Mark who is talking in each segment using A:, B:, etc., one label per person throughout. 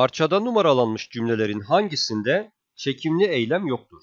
A: Parçada numaralanmış cümlelerin hangisinde çekimli eylem yoktur?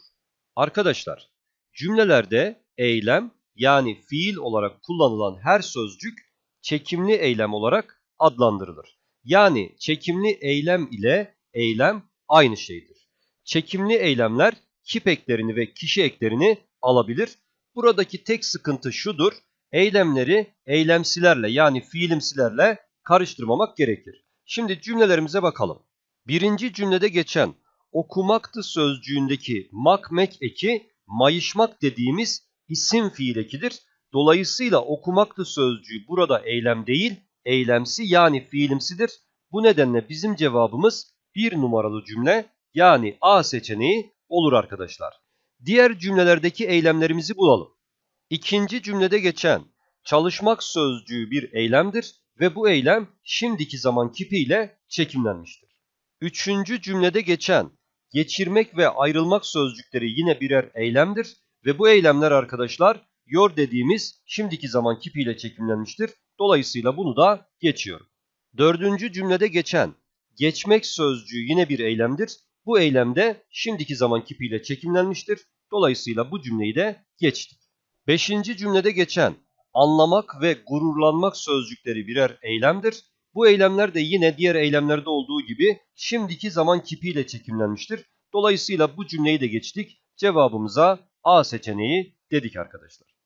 A: Arkadaşlar, cümlelerde eylem yani fiil olarak kullanılan her sözcük çekimli eylem olarak adlandırılır. Yani çekimli eylem ile eylem aynı şeydir. Çekimli eylemler kip eklerini ve kişi eklerini alabilir. Buradaki tek sıkıntı şudur. Eylemleri eylemsilerle yani fiilimsilerle karıştırmamak gerekir. Şimdi cümlelerimize bakalım. Birinci cümlede geçen okumaktı sözcüğündeki mak mek eki mayışmak dediğimiz isim fiil ekidir. Dolayısıyla okumaktı sözcüğü burada eylem değil, eylemsi yani fiilimsidir. Bu nedenle bizim cevabımız bir numaralı cümle yani A seçeneği olur arkadaşlar. Diğer cümlelerdeki eylemlerimizi bulalım. İkinci cümlede geçen çalışmak sözcüğü bir eylemdir ve bu eylem şimdiki zaman kipiyle çekimlenmiştir. Üçüncü cümlede geçen geçirmek ve ayrılmak sözcükleri yine birer eylemdir ve bu eylemler arkadaşlar yor dediğimiz şimdiki zaman kipiyle çekimlenmiştir. Dolayısıyla bunu da geçiyorum. Dördüncü cümlede geçen geçmek sözcüğü yine bir eylemdir. Bu eylemde şimdiki zaman kipiyle çekimlenmiştir. Dolayısıyla bu cümleyi de geçtik. Beşinci cümlede geçen anlamak ve gururlanmak sözcükleri birer eylemdir. Bu eylemler de yine diğer eylemlerde olduğu gibi şimdiki zaman kipiyle çekimlenmiştir. Dolayısıyla bu cümleyi de geçtik. Cevabımıza A seçeneği dedik arkadaşlar.